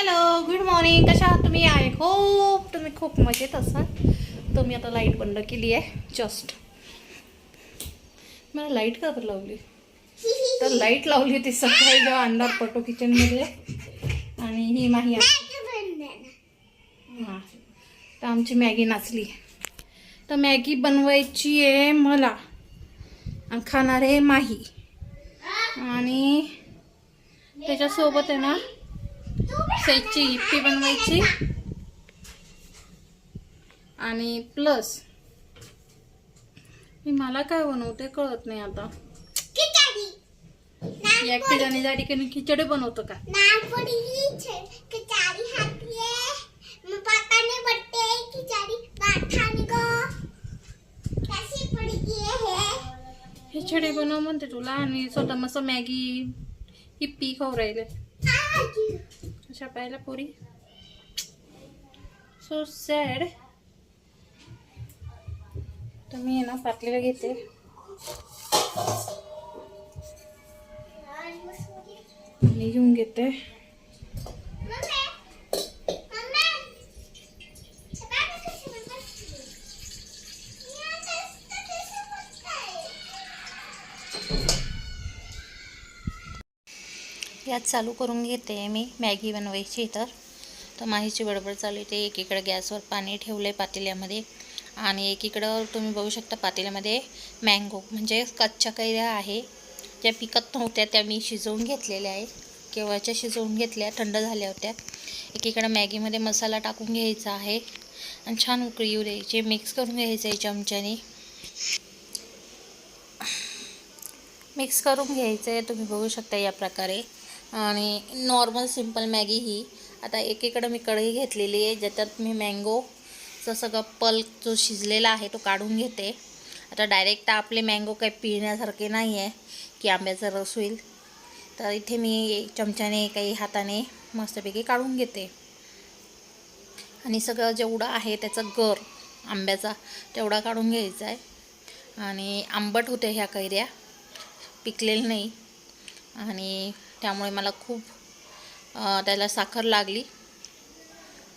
Hello good morning कशा आहात तुम्ही? आय होप तुम्ही खूप मजेत असाल. तर मी आता लाइट बंद केली आहे जस्ट मला लाइट का बरं लावली? तर लाइट लावली होती सकाळी जेव्हा अंधार पडतो किचनमध्ये आणि ही माही हां. तर आमची मॅगी नाचली. तर मॅगी बनवायची आहे मला. आणि खाणार आहे माही. आणि त्याच्यासोबत आहे ना सईची इप्पी बनवायची. आणि प्लस मी मला काय बनवते कळत नाही आता. जाणी जाडी कधी खिचडी बनवतो का? खिचडी बनव म्हणते तुला आणि स्वतः मस्त मॅगी इप्पी खाऊ राहिले. अशा पाहिला पोरी सो सॅड तर मी ना पातळीला घेते आणि घेऊन घेते यात चालू करून घेते मी मॅगी बनवायची तर. तर माहीची बडबड चालू येते एकीकडं गॅसवर पाणी ठेवलं आहे पातेल्यामध्ये आणि एकीकडं तुम्ही बघू शकता पातेल्यामध्ये मँगो म्हणजे कच्च्या कैऱ्या आहे. ज्या पिकत नव्हत्या त्या मी शिजवून घेतलेल्या आहे केव्हाच्या शिजवून घेतल्या थंड झाल्या होत्या. एकीकडं मॅगीमध्ये मसाला टाकून घ्यायचा आहे आणि छान उकळी येऊ द्यायची मिक्स करून घ्यायचं आहे चमच्याने. मिक्स करून घ्यायचं आहे तुम्ही बघू शकता या प्रकारे. आणि नॉर्मल सिंपल मॅगी ही. आता एकीकडं मी कढई घेतलेली आहे ज्याच्यात मी मँगोचं सगळं पल्क जो शिजलेला आहे तो काढून घेते. आता डायरेक्ट आपले मँगो काही पिण्यासारखे नाही आहे की आंब्याचा रस होईल. तर इथे मी चमच्याने काही हाताने मस्तपैकी काढून घेते. आणि सगळं जेवढं आहे त्याचा गर आंब्याचा तेवढा काढून घ्यायचा आहे. आणि आंबट होते ह्या कैऱ्या पिकलेलं नाही. आणि त्यामुळे मला खूप त्याला साखर लागली.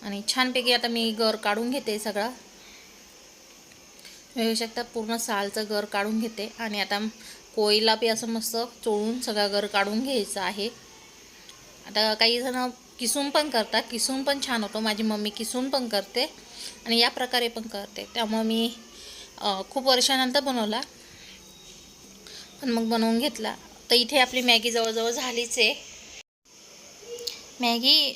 आणि छानपैकी आता मी गर काढून घेते सगळा. मिळू शकता पूर्ण सालचं गर काढून घेते. आणि आता कोयला बी असं मस्त चोळून सगळा गर काढून घ्यायचा आहे. आता काही जण किसून पण करतात. किसून पण छान होतो. माझी मम्मी किसून पण करते. आणि या प्रकारे पण करते. त्यामुळे मी खूप वर्षानंतर बनवला. पण मग बनवून घेतला. तर इथे आपली मॅगी जवळजवळ झालीच आहे. मॅगी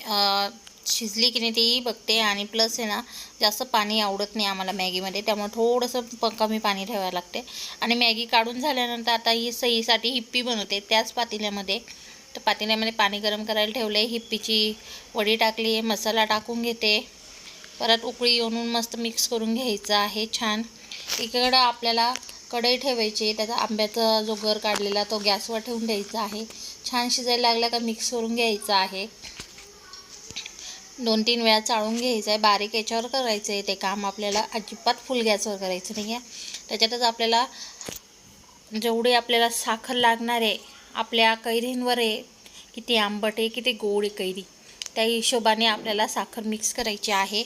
शिजली की नाही तेही बघते आणि प्लस आहे ना जास्त पाणी आवडत नाही आम्हाला मॅगीमध्ये. त्यामुळे थोडंसं प कमी पाणी ठेवायला लागते. आणि मॅगी काढून झाल्यानंतर आता ही सईसाठी हिप्पी बनवते. त्याच पातेल्यामध्ये तर पातेल्यामध्ये पाणी गरम करायला ठेवलं आहे हिप्पीची वडी टाकली आहे मसाला टाकून घेते. परत उकळी येऊन मस्त मिक्स करून घ्यायचं आहे. छान. इकडं आपल्याला कढई ठेवायची त्याचा आंब्याचा जो गर काढलेला तो गॅसवर ठेवून द्यायचा आहे. छान शिजायला लागला का मिक्स करून घ्यायचा आहे. दोन तीन वेळा चाळून घ्यायचं आहे. बारीक याच्यावर करायचं आहे ते काम. आपल्याला अजिबात फुल गॅसवर करायचं नाही आहे त्याच्यातच आपल्याला जेवढी आपल्याला साखर लागणार आहे आपल्या कैरींवर आहे किती आंबट आहे किती गोड आहे कैरी त्या हिशोबाने आपल्याला साखर मिक्स करायची आहे.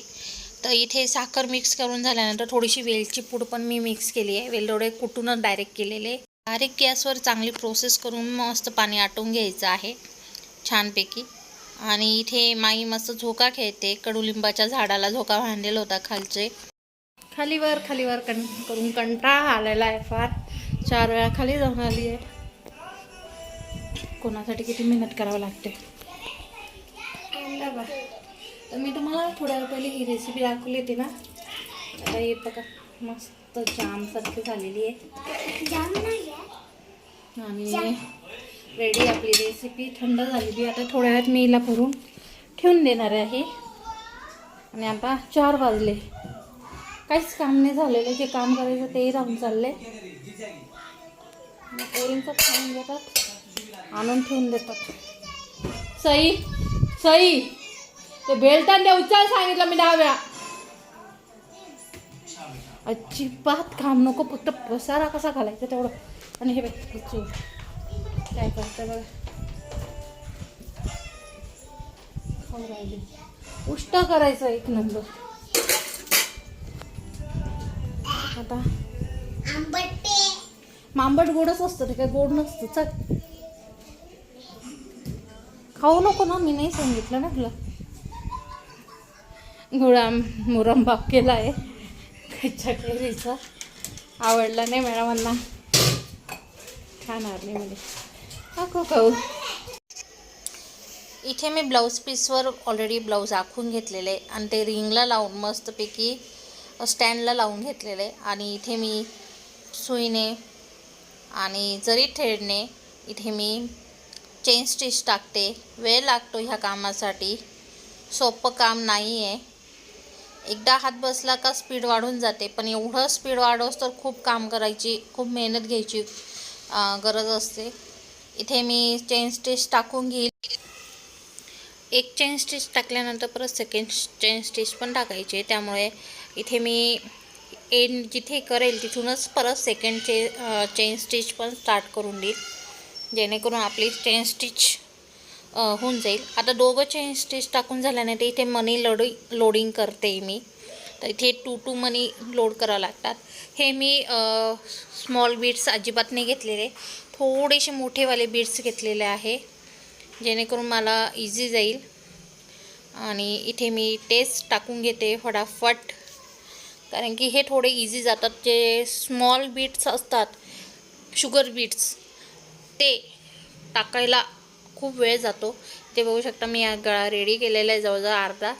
तर इथे साखर मिक्स करून झाल्यानंतर थोडीशी वेलची पूड पण मी मिक्स केली आहे. वेलदोडे कुटूनच डायरेक्ट केलेले बारीक गॅसवर चांगली प्रोसेस करून मस्त पाणी आटवून घ्यायचं आहे. छानपैकी. आणि इथे माई मस्त झोका खेळते. कडुलिंबाच्या झाडाला झोका बांधलेला होता खालचे. खालीवर खालीवर कं करून कंटाळा आलेला आहे फार. चार वेळा खाली जाऊन आली आहे. कोणासाठी किती मेहनत करावं लागते? तर मी तुम्हाला थोड्या वेळ पहिले ही रेसिपी दाखवली होती ना. आता हे बघा मस्त जामसारखी झालेली आहे. आणि रेडी आपली रेसिपी थंड झालेली आता थोड्या वेळात मी हिला करून ठेवून देणार आहे. आणि आता चार वाजले. काहीच काम नाही झालेलं. जे काम करायचं तेही राहून चालले पोरींचं खाऊन देतात आणून ठेवून देतात. सई सई! ते बेलतान उचल सांगितलं मी दहा वेळा अजिबात काम नको फक्त पसारा कसा घालायचा तेवढं. आणि हे बघ चूल. काय करतं बघा. उष्टा करायचा एक नंबर. आता. मांबट गोडच असतं ते काय गोड नसतं. चल. खाऊ नको ना मी नाही सांगितलं ना तुला. गुळा मुरंबाप केला आहे त्याच्या कैरीचा. आवडला नाही मॅडमांना खाणार नाही म्हणजे नको खाऊ इथे मी ब्लाऊज पीसवर ऑलरेडी ब्लाऊज आखून घेतलेले. आहे आणि ते रिंगला लावून मस्तपैकी स्टँडला लावून घेतलेले. आहे आणि इथे मी सुईने आणि जरी थ्रेडने इथे मी चेन स्टिच टाकते. वेळ लागतो ह्या कामासाठी. सोपं काम नाही आहे एकदा हात बसला का स्पीड वाढून जाते. पण एवढं स्पीड वाढवस तर खूप काम करायची खूप मेहनत घ्यायची गरज असते. इथे मी चेन स्टिच टाकून घेईल. एक चेन स्टिच टाकल्यानंतर परत सेकंड चेन स्टिच पण टाकायचे. त्यामुळे इथे मी एंड जिथे करेल तिथूनच परत सेकंड चे चेन स्टिच पण स्टार्ट करून देईल. जेणेकरून आपली चेन स्टिच होऊन जाईल. आता दोघं चेन स्टिच टाकून झाल्याने ते इथे मनी लोडी लोडिंग करते मी. तर इथे टू टू मनी लोड करावं लागतात. हे मी स्मॉल बीट्स अजिबात नाही घेतलेले. थोडेसे मोठेवाले बीट्स घेतलेले आहे. जेणेकरून मला इझी जाईल. आणि इथे मी टेस्ट टाकून घेते फटाफट. कारण की हे थोडे इझी जातात. जे स्मॉल बीट्स असतात शुगर बीट्स ते टाकायला खूप वेळ जातो. ते बघू शकता मी या गळा रेडी केलेला आहे जवळजवळ अर्धा.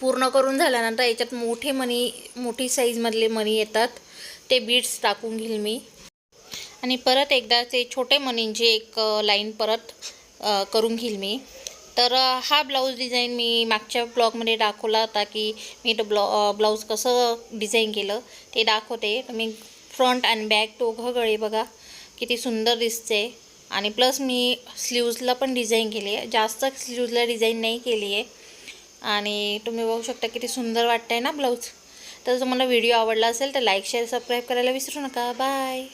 पूर्ण करून झाल्यानंतर याच्यात मोठे मनी मोठी साईजमधले मनी येतात. ते बीड्स टाकून घेईल मी. आणि परत एकदा ते छोटे मनींची एक लाईन परत करून घेईल मी. तर हा ब्लाऊज डिझाईन मी मागच्या ब्लॉगमध्ये दाखवला होता की मी तो ब्लॉ ब्लाऊज कसं डिझाईन केलं ते दाखवते. तर मी फ्रंट आणि बॅक दोघं गळे बघा. किती सुंदर दिसते. आणि प्लस मी स्लीव्जला पण डिझाईन केली आहे. जास्त स्लीव्जला डिझाईन नाही केली आहे. आणि तुम्ही बघू शकता किती सुंदर वाटतंय ना ब्लाऊज. तर तुम्हाला व्हिडिओ आवडला असेल तर लाईक शेअर सबस्क्राईब करायला विसरू नका. बाय.